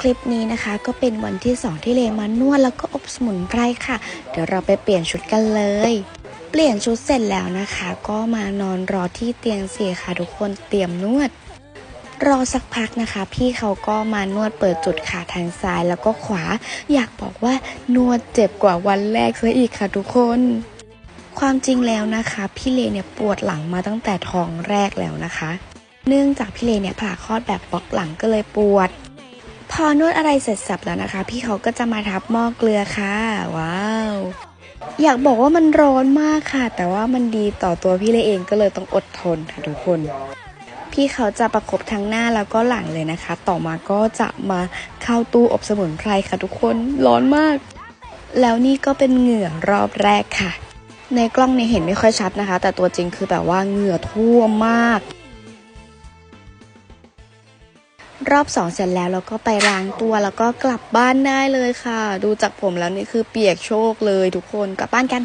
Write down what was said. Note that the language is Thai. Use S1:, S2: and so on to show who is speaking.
S1: คลิปนี้นะคะ ก็เป็นวันที่ 2 ที่เลมานวดแล้วก็อบสมุนไพรค่ะ เดี๋ยวเราไปเปลี่ยนชุดกันเลย เปลี่ยนชุดเสร็จแล้วนะคะ ก็มานอนรอที่เตียงเสียค่ะทุกคนเตรียมนวด รอสักพักนะคะ พี่เขาก็มานวดเปิดจุดขาทางซ้ายแล้วก็ขวา อยากบอกว่านวดเจ็บกว่าวันแรกซะอีกค่ะทุกคนความจริงแล้วนะคะ พี่เลเนี่ยปวดหลังมาตั้งแต่ท้องแรกแล้วนะคะ เนื่องจากพี่เลเนี่ยผ่าคลอดแบบบล็อกหลังก็เลยปวด อนวดอะไรเสร็จสับแล้วนะคะ พี่เขาก็จะมาทับหม้อเกลือค่ะ ว้าว อยากบอกว่ามันร้อนมากค่ะ แต่ว่ามันดีต่อตัวพี่เลยเองก็เลยต้องอดทนค่ะทุกคน พี่เขาจะประคบทั้งหน้าแล้วก็หลังเลยนะคะ ต่อมาก็จะมาเข้าตู้อบสมุนไพรค่ะทุกคนร้อนมาก แล้วนี่ก็เป็นเหงื่อรอบแรกค่ะ ในกล้องเนี่ยเห็นไม่ค่อยชัดนะคะ แต่ตัวจริงคือแบบว่าเหงื่อท่วมมาก รอบสองเสร็จแล้วเราก็ไปล้างตัวแล้วก็กลับบ้านได้เลยค่ะ ดูจากผมแล้วนี่คือเปียกโชกเลยทุกคนกลับบ้านกัน